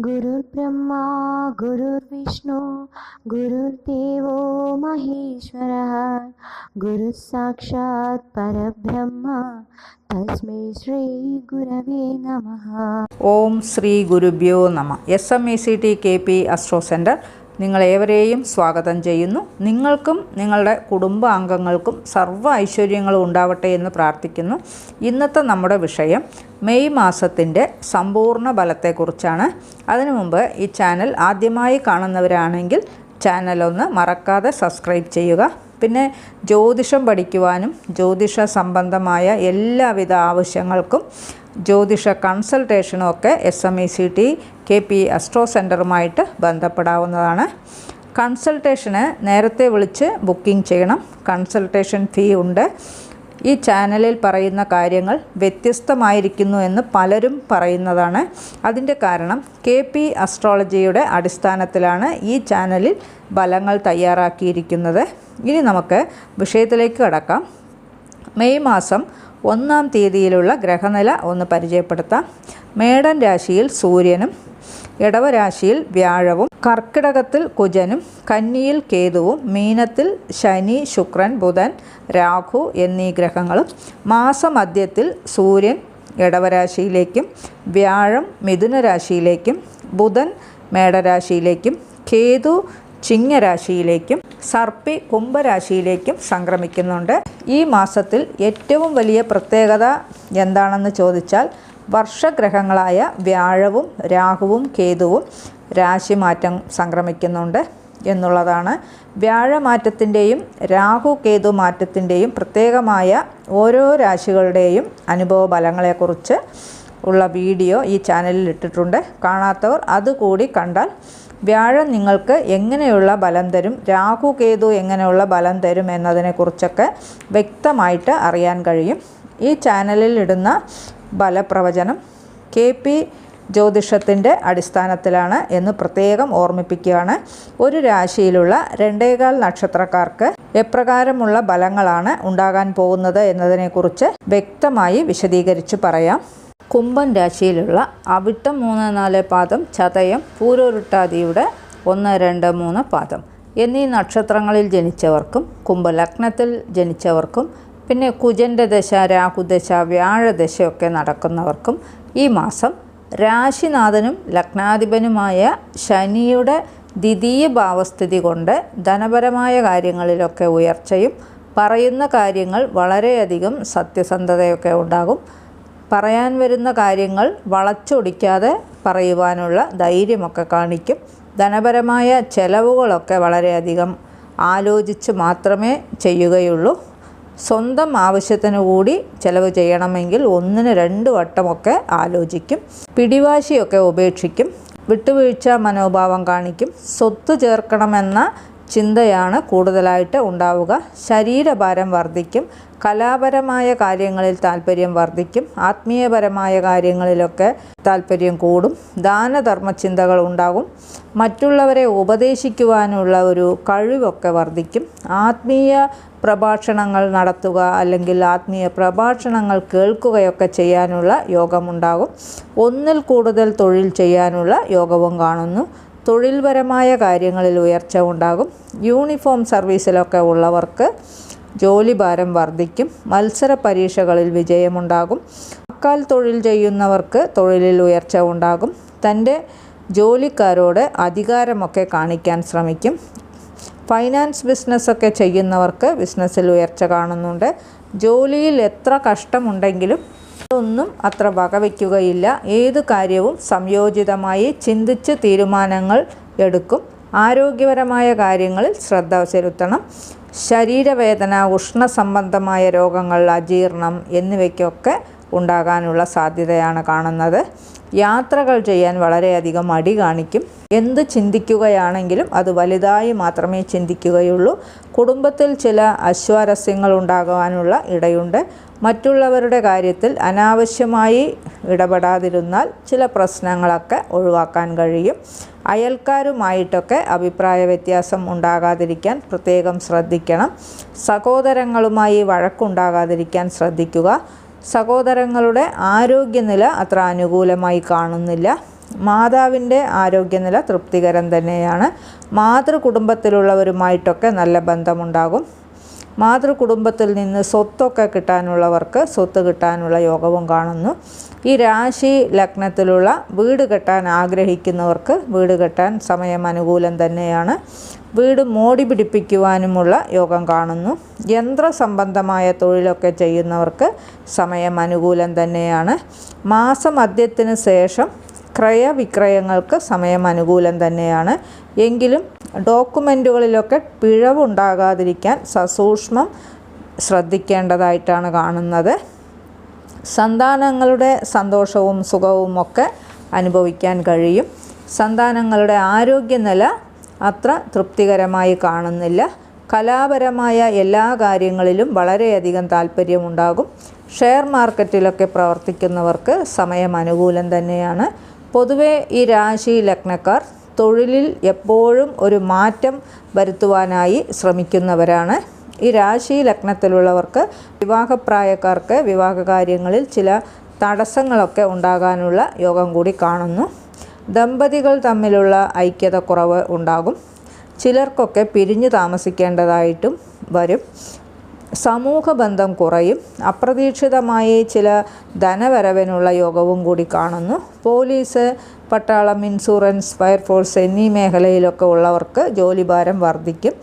गुरुर्ब्रह्मा गुरुर्विष्णु गुरुर्देवो महेश्वरः गुरुः साक्षात् परब्रह्म तस्मै श्रीगुरवे नमः ഓം ശ്രീ ഗുരുഭ്യോ നമ S M E C T K P astro centre നിങ്ങളേവരെയും സ്വാഗതം ചെയ്യുന്നു. നിങ്ങൾക്കും നിങ്ങളുടെ കുടുംബാംഗങ്ങൾക്കും സർവ ഐശ്വര്യങ്ങളും ഉണ്ടാവട്ടെ എന്ന് പ്രാർത്ഥിക്കുന്നു. ഇന്നത്തെ നമ്മുടെ വിഷയം മെയ് മാസത്തിന്റെ സമ്പൂർണ ബലത്തെക്കുറിച്ചാണ് അതിനു മുമ്പ് ഈ ചാനൽ ആദ്യമായി കാണുന്നവരാണെങ്കിൽ ചാനലൊന്ന് മറക്കാതെ സബ്സ്ക്രൈബ് ചെയ്യുക. പിന്നെ ജ്യോതിഷം പഠിക്കുവാനും ജ്യോതിഷ സംബന്ധമായ എല്ലാവിധ ആവശ്യങ്ങൾക്കും ജ്യോതിഷ കൺസൾട്ടേഷനും ഒക്കെ S M E C T K P astro സെന്ററുമായിട്ട് ബന്ധപ്പെടാവുന്നതാണ്. കൺസൾട്ടേഷന് നേരത്തെ വിളിച്ച് ബുക്കിംഗ് ചെയ്യണം. കൺസൾട്ടേഷൻ ഫീ ഉണ്ട്. ഈ ചാനലിൽ പറയുന്ന കാര്യങ്ങൾ വ്യത്യസ്തമായിരിക്കുന്നു എന്ന് പലരും പറയുന്നതാണ്. അതിന്റെ കാരണം കെ പി അസ്ട്രോളജിയുടെ അടിസ്ഥാനത്തിലാണ് ഈ ചാനലിൽ ഫലങ്ങൾ തയ്യാറാക്കിയിരിക്കുന്നത്. ഇനി നമുക്ക് വിഷയത്തിലേക്ക് കടക്കാം. മെയ് മാസം ഒന്നാം തീയതിയിലുള്ള ഗ്രഹനില ഒന്ന് പരിചയപ്പെടുത്താം. മേടൻ രാശിയിൽ സൂര്യനും ഇടവരാശിയിൽ വ്യാഴവും കർക്കിടകത്തിൽ കുജനും കന്നിയിൽ കേതുവും മീനത്തിൽ ശനി ശുക്രൻ ബുധൻ രാഹു എന്നീ ഗ്രഹങ്ങളും മാസമധ്യത്തിൽ സൂര്യൻ ഇടവരാശിയിലേക്കും വ്യാഴം മിഥുനരാശിയിലേക്കും ബുധൻ മേടരാശിയിലേക്കും കേതു ചിങ്ങരാശിയിലേക്കും സർപ്പി കുംഭരാശിയിലേക്കും സംക്രമിക്കുന്നുണ്ട്. ഈ മാസത്തിൽ ഏറ്റവും വലിയ പ്രത്യേകത എന്താണെന്ന് ചോദിച്ചാൽ വർഷഗ്രഹങ്ങളായ വ്യാഴവും രാഹുവും കേതുവും രാശിമാറ്റം സംക്രമിക്കുന്നുണ്ട് എന്നുള്ളതാണ്. വ്യാഴമാറ്റത്തിന്റെയും രാഹു കേതു മാറ്റത്തിന്റെയും പ്രത്യേകമായ ഓരോ രാശികളുടെയും അനുഭവ ഫലങ്ങളെക്കുറിച്ച് ഉള്ള വീഡിയോ ഈ ചാനലിൽ ഇട്ടിട്ടുണ്ട്. കാണാത്തവർ അതുകൂടി കണ്ടാൽ വ്യാഴം നിങ്ങൾക്ക് എങ്ങനെയുള്ള ബലം തരും? രാഹു കേതു എങ്ങനെയുള്ള ബലം തരും എന്നതിനെക്കുറിച്ചൊക്കെ വ്യക്തമായിട്ട് അറിയാൻ കഴിയും. ഈ ചാനലിൽ ഇടുന്ന ബലപ്രവചനം കെ പി ജ്യോതിഷത്തിന്റെ അടിസ്ഥാനത്തിലാണ് എന്ന് പ്രത്യേകം ഓർമ്മിപ്പിക്കുകയാണ്. ഒരു രാശിയിലുള്ള രണ്ടേകാൽ നക്ഷത്രക്കാർക്ക് എപ്രകാരമുള്ള ബലങ്ങളാണ് ഉണ്ടാകാൻ പോകുന്നത് എന്നതിനെക്കുറിച്ച് വ്യക്തമായി വിശദീകരിച്ച് പറയാം. കുംഭൻ രാശിയിലുള്ള അവിട്ടം മൂന്ന് നാല് പാദം ചതയം പൂരോരുട്ടാതിയുടെ ഒന്ന് രണ്ട് മൂന്ന് പാദം. എന്നീ നക്ഷത്രങ്ങളിൽ ജനിച്ചവർക്കും കുംഭലഗ്നത്തിൽ ജനിച്ചവർക്കും പിന്നെ കുജന്റെ ദശ രാഹുദശ വ്യാഴദശയൊക്കെ നടക്കുന്നവർക്കും ഈ മാസം രാശിനാഥനും ലഗ്നാധിപനുമായ ശനിയുടെ ദ്വിതീയ ഭാവസ്ഥിതി കൊണ്ട് ധനപരമായ കാര്യങ്ങളിലൊക്കെ ഉയർച്ചയും പറയുന്ന കാര്യങ്ങൾ വളരെയധികം സത്യസന്ധതയൊക്കെ ഉണ്ടാകും. പറയാൻ വരുന്ന കാര്യങ്ങൾ വളച്ചൊടിക്കാതെ പറയുവാനുള്ള ധൈര്യമൊക്കെ കാണിക്കും. ധനപരമായ ചെലവുകളൊക്കെ വളരെയധികം ആലോചിച്ച് മാത്രമേ ചെയ്യുകയുള്ളൂ. സ്വന്തം ആവശ്യത്തിന് കൂടി ചിലവ് ചെയ്യണമെങ്കിൽ ഒന്നിന് രണ്ട് വട്ടമൊക്കെ ആലോചിക്കും. പിടിവാശിയൊക്കെ ഉപേക്ഷിക്കും. വിട്ടുവീഴ്ച മനോഭാവം കാണിക്കും. സ്വത്ത് ചേർക്കണമെന്ന ചിന്തയാണ് കൂടുതലായിട്ട് ഉണ്ടാവുക. ശരീരഭാരം വർദ്ധിക്കും കലാപരമായ കാര്യങ്ങളിൽ താല്പര്യം വർദ്ധിക്കും ആത്മീയപരമായ കാര്യങ്ങളിലൊക്കെ താല്പര്യം കൂടും ദാനധർമ്മ ചിന്തകൾ ഉണ്ടാകും മറ്റുള്ളവരെ ഉപദേശിക്കുവാനുള്ള ഒരു കഴിവൊക്കെ വർദ്ധിക്കും. ആത്മീയ പ്രഭാഷണങ്ങൾ നടത്തുക അല്ലെങ്കിൽ ആത്മീയ പ്രഭാഷണങ്ങൾ കേൾക്കുകയൊക്കെ ചെയ്യാനുള്ള യോഗമുണ്ടാകും ഒന്നിൽ കൂടുതൽ തൊഴിൽ ചെയ്യാനുള്ള യോഗവും കാണുന്നു. തൊഴിൽപരമായ കാര്യങ്ങളിൽ ഉയർച്ച ഉണ്ടാകും. യൂണിഫോം സർവീസിലൊക്കെ ഉള്ളവർക്ക് ജോലിഭാരം വർദ്ധിക്കും. മത്സര പരീക്ഷകളിൽ വിജയമുണ്ടാകും. അക്കാൽ തൊഴിൽ ചെയ്യുന്നവർക്ക് തൊഴിലിൽ ഉയർച്ച ഉണ്ടാകും. തന്റെ ജോലിക്കാരോട് അധികാരമൊക്കെ കാണിക്കാൻ ശ്രമിക്കും. ഫൈനാൻസ് ബിസിനസ്സൊക്കെ ചെയ്യുന്നവർക്ക് ബിസിനസ്സിൽ ഉയർച്ച കാണുന്നുണ്ട്. ജോലിയിൽ എത്ര കഷ്ടമുണ്ടെങ്കിലും ഒന്നും അത്ര വകവയ്ക്കുകയില്ല ഏതു കാര്യവും സംയോജിതമായി ചിന്തിച്ച് തീരുമാനങ്ങൾ എടുക്കും. ആരോഗ്യപരമായ കാര്യങ്ങളിൽ ശ്രദ്ധ ചെലുത്തണം. ശരീരവേദന ഉഷ്ണ സംബന്ധമായ രോഗങ്ങൾ അജീർണം എന്നിവയ്ക്കൊക്കെ ഉണ്ടാകാനുള്ള സാധ്യതയാണ് കാണുന്നത്. യാത്രകൾ ചെയ്യാൻ വളരെയധികം മടി കാണിക്കും. എന്ത് ചിന്തിക്കുകയാണെങ്കിലും അത് വലുതായി മാത്രമേ ചിന്തിക്കുകയുള്ളൂ. കുടുംബത്തിൽ ചില അശ്വാരസ്യങ്ങൾ ഉണ്ടാകുവാനുള്ള ഇടയുണ്ട്. മറ്റുള്ളവരുടെ കാര്യത്തിൽ അനാവശ്യമായി ഇടപെടാതിരുന്നാൽ ചില പ്രശ്നങ്ങളൊക്കെ ഒഴിവാക്കാൻ കഴിയും. അയൽക്കാരുമായിട്ടൊക്കെ അഭിപ്രായ വ്യത്യാസം ഉണ്ടാകാതിരിക്കാൻ പ്രത്യേകം ശ്രദ്ധിക്കണം. സഹോദരങ്ങളുമായി വഴക്കുണ്ടാകാതിരിക്കാൻ ശ്രദ്ധിക്കുക. സഹോദരങ്ങളുടെ ആരോഗ്യനില അത്ര അനുകൂലമായി കാണുന്നില്ല. മാതാവിന്റെ ആരോഗ്യനില തൃപ്തികരം തന്നെയാണ്. മാതൃകുടുംബത്തിലുള്ളവരുമായിട്ടൊക്കെ നല്ല ബന്ധമുണ്ടാകും. മാതൃകുടുംബത്തിൽ നിന്ന് സ്വത്തൊക്കെ കിട്ടാനുള്ളവർക്ക് സ്വത്ത് കിട്ടാനുള്ള യോഗവും കാണുന്നു. ഈ രാശി ലഗ്നത്തിലുള്ള വീട് കെട്ടാൻ ആഗ്രഹിക്കുന്നവർക്ക് വീട് കെട്ടാൻ സമയം അനുകൂലം തന്നെയാണ്. വീട് മോടി പിടിപ്പിക്കുവാനുമുള്ള യോഗം കാണുന്നു. യന്ത്ര സംബന്ധമായ തൊഴിലൊക്കെ ചെയ്യുന്നവർക്ക് സമയം അനുകൂലം തന്നെയാണ്. മാസമധ്യത്തിന് ശേഷം ക്രയവിക്രയങ്ങൾക്ക് സമയം അനുകൂലം തന്നെയാണ്. എങ്കിലും ഡോക്യുമെന്റുകളിലൊക്കെ പിഴവുണ്ടാകാതിരിക്കാൻ സസൂക്ഷ്മം ശ്രദ്ധിക്കേണ്ടതായിട്ടാണ് കാണുന്നത്. സന്താനങ്ങളുടെ സന്തോഷവും സുഖവും ഒക്കെ അനുഭവിക്കാൻ കഴിയും. സന്താനങ്ങളുടെ ആരോഗ്യനില അത്ര തൃപ്തികരമായി കാണുന്നില്ല. കലാപരമായ എല്ലാ കാര്യങ്ങളിലും വളരെയധികം താല്പര്യമുണ്ടാകും ഷെയർ മാർക്കറ്റിലൊക്കെ പ്രവർത്തിക്കുന്നവർക്ക് സമയം അനുകൂലം തന്നെയാണ്. പൊതുവെ ഈ രാശി ലഗ്നക്കാർ തൊഴിലിൽ എപ്പോഴും ഒരു മാറ്റം വരുത്തുവാനായി ശ്രമിക്കുന്നവരാണ്. ഈ രാശി ലഗ്നത്തിലുള്ളവർക്ക് വിവാഹപ്രായക്കാർക്ക് വിവാഹ കാര്യങ്ങളിൽ ചില തടസ്സങ്ങളൊക്കെ ഉണ്ടാകാനുള്ള യോഗം കൂടി കാണുന്നു. ദമ്പതികൾ തമ്മിലുള്ള ഐക്യത കുറവ് ഉണ്ടാകും. ചിലർക്കൊക്കെ പിരിഞ്ഞു താമസിക്കേണ്ടതായിട്ടും വരും. സമൂഹ ബന്ധം കുറയും. അപ്രതീക്ഷിതമായി ചില ധനവരവിനുള്ള യോഗവും കൂടി കാണുന്നു. പോലീസ് പട്ടാളം ഇൻഷുറൻസ് ഫയർഫോഴ്സ് എന്നീ മേഖലയിലൊക്കെ ഉള്ളവർക്ക് ജോലിഭാരം വർദ്ധിക്കും.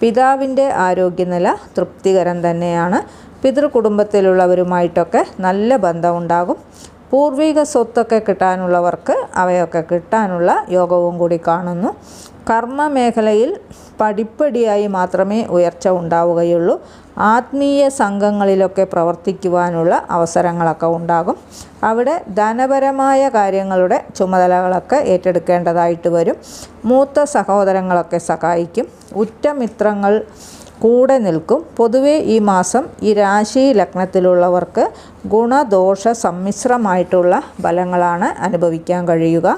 പിതാവിന്റെ ആരോഗ്യനില തൃപ്തികരം തന്നെയാണ്. പിതൃകുടുംബത്തിലുള്ളവരുമായിട്ടൊക്കെ നല്ല ബന്ധമുണ്ടാകും. പൂർവിക സ്വത്തൊക്കെ കിട്ടാനുള്ളവർക്ക് അവയൊക്കെ കിട്ടാനുള്ള യോഗവും കൂടി കാണുന്നു. കർമ്മ മേഖലയിൽ പടിപ്പടിയായി മാത്രമേ ഉയർച്ച ഉണ്ടാവുകയുള്ളൂ. ആത്മീയ സംഘങ്ങളിലൊക്കെ പ്രവർത്തിക്കുവാനുള്ള അവസരങ്ങളൊക്കെ ഉണ്ടാകും. അവിടെ ധനപരമായ കാര്യങ്ങളുടെ ചുമതലകളൊക്കെ ഏറ്റെടുക്കേണ്ടതായിട്ട് വരും. മൂത്ത സഹോദരങ്ങളൊക്കെ സഹായിക്കും. ഉറ്റമിത്രങ്ങൾ കൂടെ നിൽക്കും. പൊതുവെ ഈ മാസം ഈ രാശി ലഗ്നത്തിലുള്ളവർക്ക് ഗുണദോഷ സമ്മിശ്രമായിട്ടുള്ള ഫലങ്ങളാണ് അനുഭവിക്കാൻ കഴിയുക.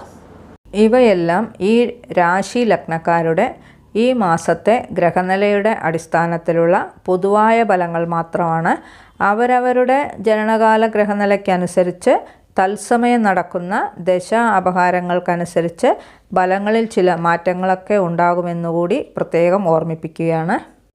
ഇവയെല്ലാം ഈ രാശി ലഗ്നക്കാരുടെ ഈ മാസത്തെ ഗ്രഹനിലയുടെ അടിസ്ഥാനത്തിലുള്ള പൊതുവായ ഫലങ്ങൾ മാത്രമാണ്. അവരവരുടെ ജനനകാല ഗ്രഹനിലയ്ക്കനുസരിച്ച് തത്സമയം നടക്കുന്ന ദശ അപഹാരങ്ങൾക്കനുസരിച്ച് ഫലങ്ങളിൽ ചില മാറ്റങ്ങളൊക്കെ ഉണ്ടാകുമെന്നുകൂടി പ്രത്യേകം ഓർമ്മിപ്പിക്കുകയാണ്.